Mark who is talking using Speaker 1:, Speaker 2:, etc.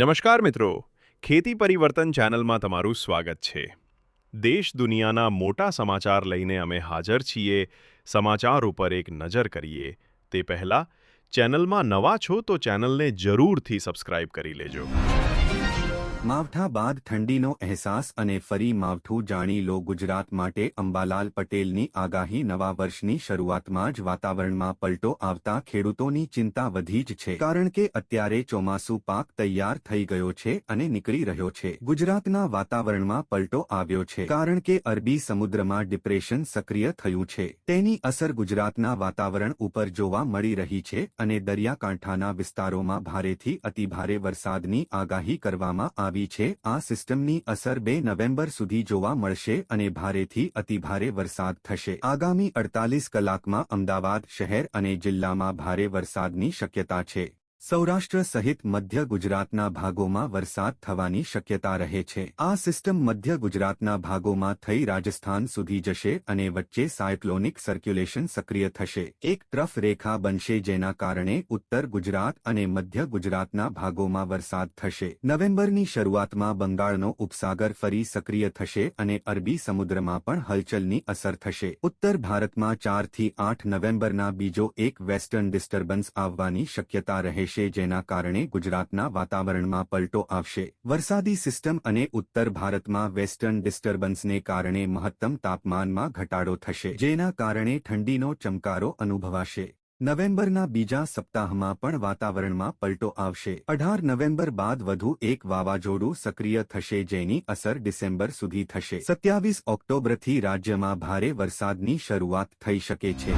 Speaker 1: નમસ્કાર મિત્રો. ખેતી પરિવર્તન ચેનલમાં તમારું સ્વાગત છે. દેશ દુનિયાના મોટા સમાચાર લઈને અમે હાજર છીએ. સમાચાર ઉપર એક નજર કરીએ. તે પહેલાં, ચેનલમાં નવા છો તો ચેનલને જરૂરથી સબસ્ક્રાઇબ કરી લેજો.
Speaker 2: માવઠા બાદ ઠંડીનો અહેસાસ અને ફરી માવઠું જાણી લો ગુજરાત માટે અંબાલાલ પટેલની આગાહી નવા વર્ષની શરૂઆતમાં જ વાતાવરણમાં પલટો આવતા ખેડૂતોની ચિંતા વધી જ છે. કારણ કે અત્યારે ચોમાસુ પાક તૈયાર થઈ ગયો છે અને નીકળી રહ્યો છે. ગુજરાતના વાતાવરણમાં પલટો આવ્યો છે. કારણ કે અરબી સમુદ્રમાં ડિપ્રેશન સક્રિય થયું છે. તેની અસર ગુજરાતના વાતાવરણ ઉપર જોવા મળી રહી છે અને દરિયાકાંઠાના વિસ્તારોમાં ભારેથી અતિભારે વરસાદની આગાહી કરવામાં આવી છે. આ સિસ્ટમની અસર બે નવેમ્બર સુધી જોવા મળશે અને ભારેથી અતિભારે વરસાદ થશે. આગામી અડતાલીસ કલાકમાં અમદાવાદ શહેર અને જિલ્લામાં ભારે વરસાદની શક્યતા છે. સૌરાષ્ટ્ર સહિત મધ્ય ગુજરાતના ભાગોમાં વરસાદ થવાની શક્યતા રહે છે. આ સિસ્ટમ મધ્ય ગુજરાતના ભાગોમાં થઈ રાજસ્થાન સુધી જશે અને વચ્ચે સાયક્લોનિક સર્ક્યુલેશન સક્રિય થશે. એક ટ્રફ રેખા બનશે જેના કારણે ઉત્તર ગુજરાત અને મધ્ય ગુજરાતના ભાગોમાં વરસાદ થશે. નવેમ્બરની શરૂઆતમાં બંગાળનો ઉપસાગર ફરી સક્રિય થશે અને અરબી સમુદ્રમાં પણ હલચલની અસર થશે. ઉત્તર ભારતમાં ચારથી આઠ નવેમ્બરના બીજો એક વેસ્ટર્ન ડિસ્ટર્બન્સ આવવાની શક્યતા રહેશે જેના કારણે ગુજરાતના વાતાવરણમાં પલટો આવશે. વરસાદી સિસ્ટમ અને ઉત્તર ભારતમાં વેસ્ટર્ન ડિસ્ટર્બન્સને કારણે મહત્તમ તાપમાનમાં ઘટાડો થશે, જેના કારણે ઠંડીનો ચમકારો અનુભવાશે. નવેમ્બરના બીજા સપ્તાહમાં પણ વાતાવરણમાં પલટો આવશે. અઢાર નવેમ્બર બાદ વધુ એક વાવાઝોડું સક્રિય થશે જેની અસર ડિસેમ્બર સુધી થશે. સત્યાવીસ ઓક્ટોબરથી રાજ્યમાં ભારે વરસાદની શરૂઆત થઈ શકે છે.